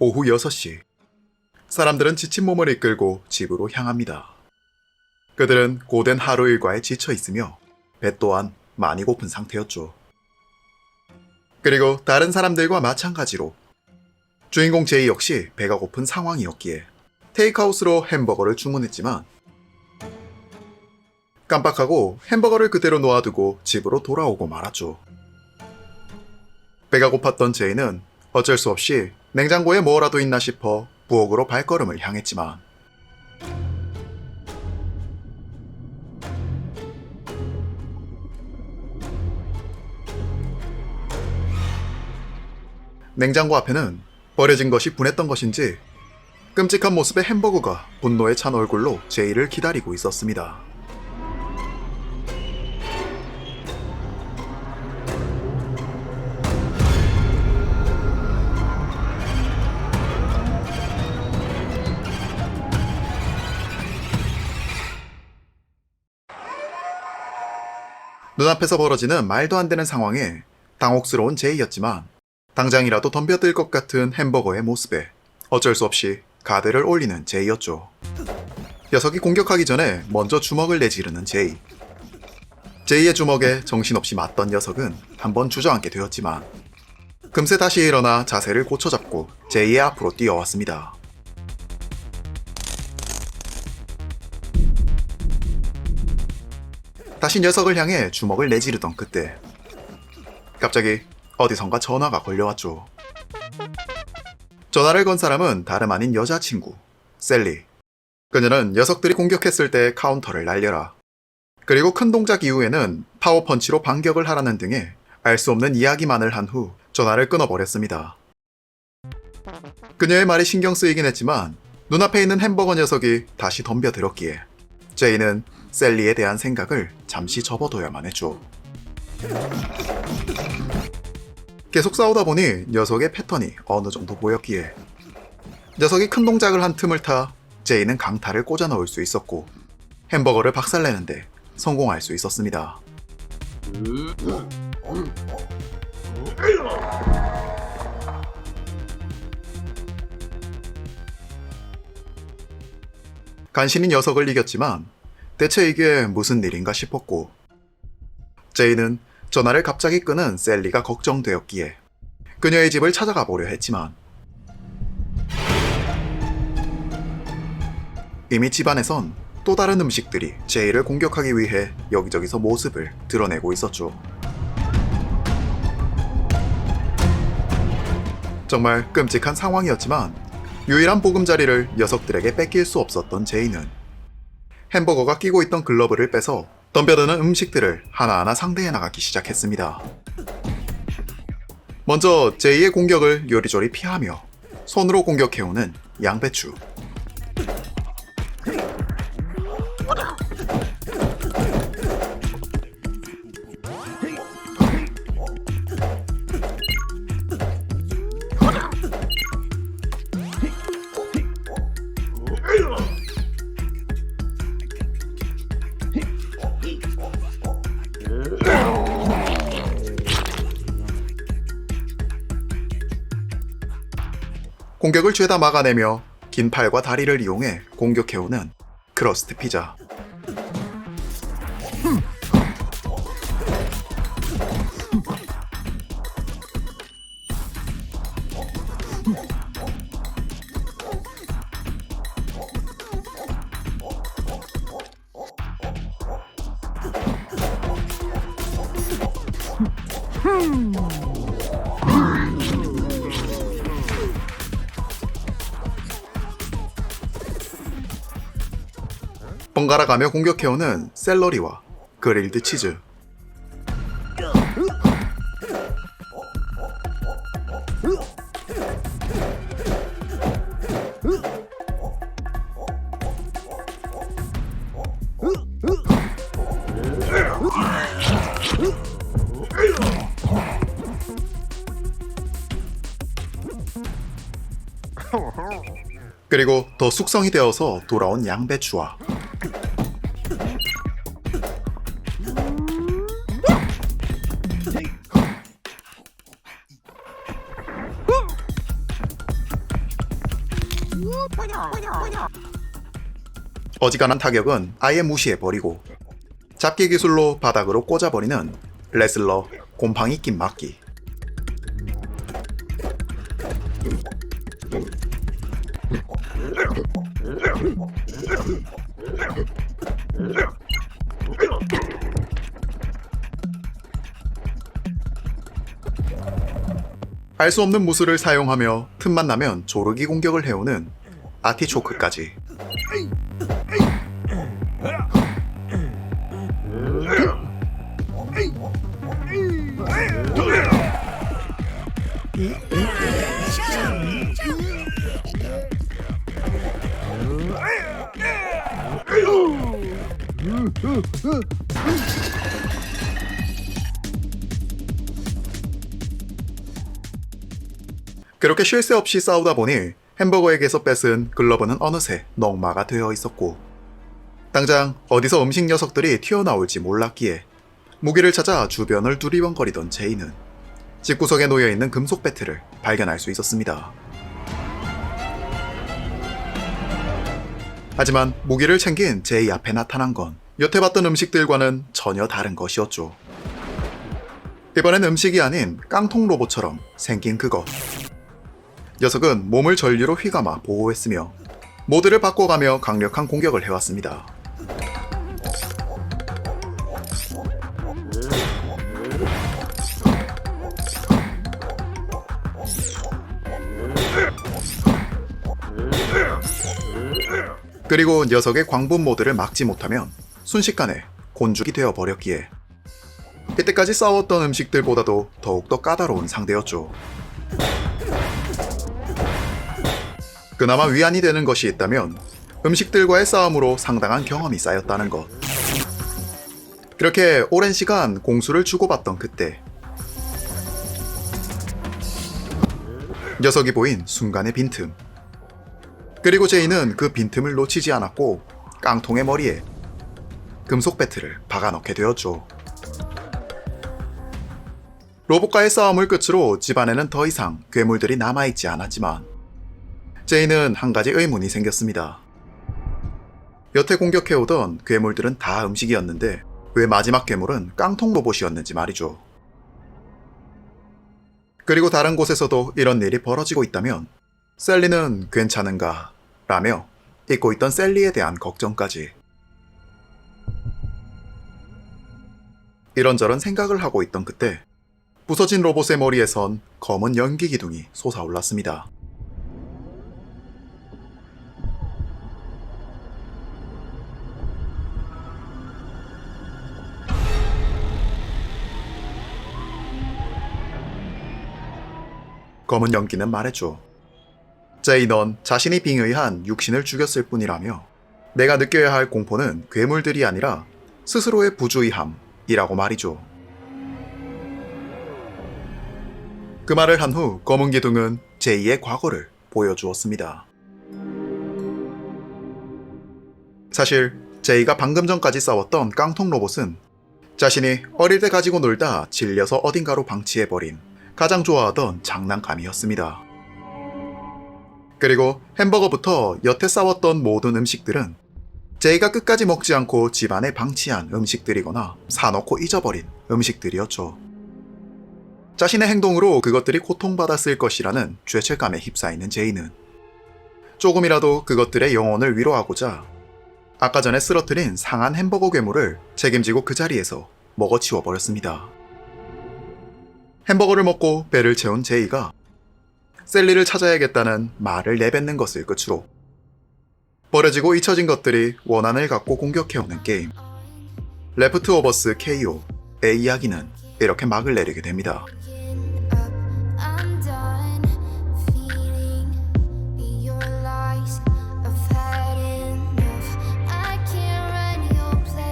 오후 6시. 사람들은 지친 몸을 이끌고 집으로 향합니다. 그들은 고된 하루 일과에 지쳐 있으며 배 또한 많이 고픈 상태였죠. 그리고 다른 사람들과 마찬가지로 주인공 제이 역시 배가 고픈 상황이었기에 테이크아웃으로 햄버거를 주문했지만 깜빡하고 햄버거를 그대로 놓아두고 집으로 돌아오고 말았죠. 배가 고팠던 제이는 어쩔 수 없이 냉장고에 뭐라도 있나 싶어 부엌으로 발걸음을 향했지만 냉장고 앞에는 버려진 것이 분했던 것인지 끔찍한 모습의 햄버거가 분노에 찬 얼굴로 제이를 기다리고 있었습니다. 눈앞에서 벌어지는 말도 안 되는 상황에 당혹스러운 제이였지만 당장이라도 덤벼들 것 같은 햄버거의 모습에 어쩔 수 없이 가드를 올리는 제이였죠. 녀석이 공격하기 전에 먼저 주먹을 내지르는 제이. 제이의 주먹에 정신없이 맞던 녀석은 한번 주저앉게 되었지만 금세 다시 일어나 자세를 고쳐잡고 제이의 앞으로 뛰어왔습니다. 다시 녀석을 향해 주먹을 내지르던 그때 갑자기 어디선가 전화가 걸려왔죠. 전화를 건 사람은 다름 아닌 여자친구 셀리. 그녀는 녀석들이 공격했을 때 카운터를 날려라. 그리고 큰 동작 이후에는 파워펀치로 반격을 하라는 등의 알 수 없는 이야기만을 한 후 전화를 끊어버렸습니다. 그녀의 말이 신경 쓰이긴 했지만 눈앞에 있는 햄버거 녀석이 다시 덤벼들었기에 제이는 셀리에 대한 생각을 잠시 접어둬야만 했죠. 계속 싸우다 보니 녀석의 패턴이 어느 정도 보였기에 녀석이 큰 동작을 한 틈을 타 제이는 강타를 꽂아 넣을 수 있었고 햄버거를 박살내는데 성공할 수 있었습니다. 간신히 녀석을 이겼지만 대체 이게 무슨 일인가 싶었고 제이는 전화를 갑자기 끄는 셀리가 걱정되었기에 그녀의 집을 찾아가 보려 했지만 이미 집안에선 또 다른 음식들이 제이를 공격하기 위해 여기저기서 모습을 드러내고 있었죠. 정말 끔찍한 상황이었지만 유일한 보금자리를 녀석들에게 뺏길 수 없었던 제이는 햄버거가 끼고 있던 글러브를 빼서 덤벼드는 음식들을 하나하나 상대해 나가기 시작했습니다. 먼저 제이의 공격을 요리조리 피하며 손으로 공격해오는 양배추. 공격을 죄다 막아내며 긴 팔과 다리를 이용해 공격해오는 크러스트 피자. 번갈아 가며 공격해오는 샐러리와 그릴드 치즈. 그리고 더 숙성이 되어서 돌아온 양배추와 어지간한 타격은 아예 무시해버리고 잡기 기술로 바닥으로 꽂아버리는 레슬러 곰팡이 낀 막기 알 수 없는 무술을 사용하며 틈만 나면 조르기 공격을 해오는 아티초크까지 그렇게 쉴 새 없이 싸우다 보니 햄버거에게서 뺏은 글러브는 어느새 넉마가 되어 있었고 당장 어디서 음식 녀석들이 튀어나올지 몰랐기에 무기를 찾아 주변을 두리번거리던 제이는 집구석에 놓여있는 금속 배트를 발견할 수 있었습니다. 하지만 무기를 챙긴 제이 앞에 나타난 건 여태 봤던 음식들과는 전혀 다른 것이었죠. 이번엔 음식이 아닌 깡통 로봇처럼 생긴 그것. 녀석은 몸을 전류로 휘감아 보호했으며 모드를 바꿔가며 강력한 공격을 해왔습니다. 그리고 녀석의 광분 모드를 막지 못하면 순식간에 곤죽이 되어 버렸기에 이때까지 싸웠던 음식들보다도 더욱더 까다로운 상대였죠. 그나마 위안이 되는 것이 있다면 음식들과의 싸움으로 상당한 경험이 쌓였다는 것. 그렇게 오랜 시간 공수를 주고받던 그때 녀석이 보인 순간의 빈틈. 그리고 제이는 그 빈틈을 놓치지 않았고 깡통의 머리에 금속 배트를 박아 넣게 되었죠. 로봇과의 싸움을 끝으로 집안에는 더 이상 괴물들이 남아있지 않았지만 제이는 한 가지 의문이 생겼습니다. 여태 공격해오던 괴물들은 다 음식이었는데 왜 마지막 괴물은 깡통 로봇이었는지 말이죠. 그리고 다른 곳에서도 이런 일이 벌어지고 있다면 셀리는 괜찮은가? 라며 잊고 있던 셀리에 대한 걱정까지. 이런저런 생각을 하고 있던 그때 부서진 로봇의 머리에선 검은 연기 기둥이 솟아올랐습니다. 검은 연기는 말했죠. 제이 넌 자신이 빙의한 육신을 죽였을 뿐이라며 내가 느껴야 할 공포는 괴물들이 아니라 스스로의 부주의함이라고 말이죠. 그 말을 한 후 검은 기둥은 제이의 과거를 보여주었습니다. 사실 제이가 방금 전까지 싸웠던 깡통 로봇은 자신이 어릴 때 가지고 놀다 질려서 어딘가로 방치해버린 가장 좋아하던 장난감이었습니다. 그리고 햄버거부터 여태 싸웠던 모든 음식들은 제이가 끝까지 먹지 않고 집안에 방치한 음식들이거나 사놓고 잊어버린 음식들이었죠. 자신의 행동으로 그것들이 고통받았을 것이라는 죄책감에 휩싸이는 제이는 조금이라도 그것들의 영혼을 위로하고자 아까 전에 쓰러뜨린 상한 햄버거 괴물을 책임지고 그 자리에서 먹어치워 버렸습니다. 햄버거를 먹고 배를 채운 제이가 셀리를 찾아야겠다는 말을 내뱉는 것을 끝으로 버려지고 잊혀진 것들이 원한을 갖고 공격해오는 게임 레프트 오버스 KO의 이야기는 이렇게 막을 내리게 됩니다.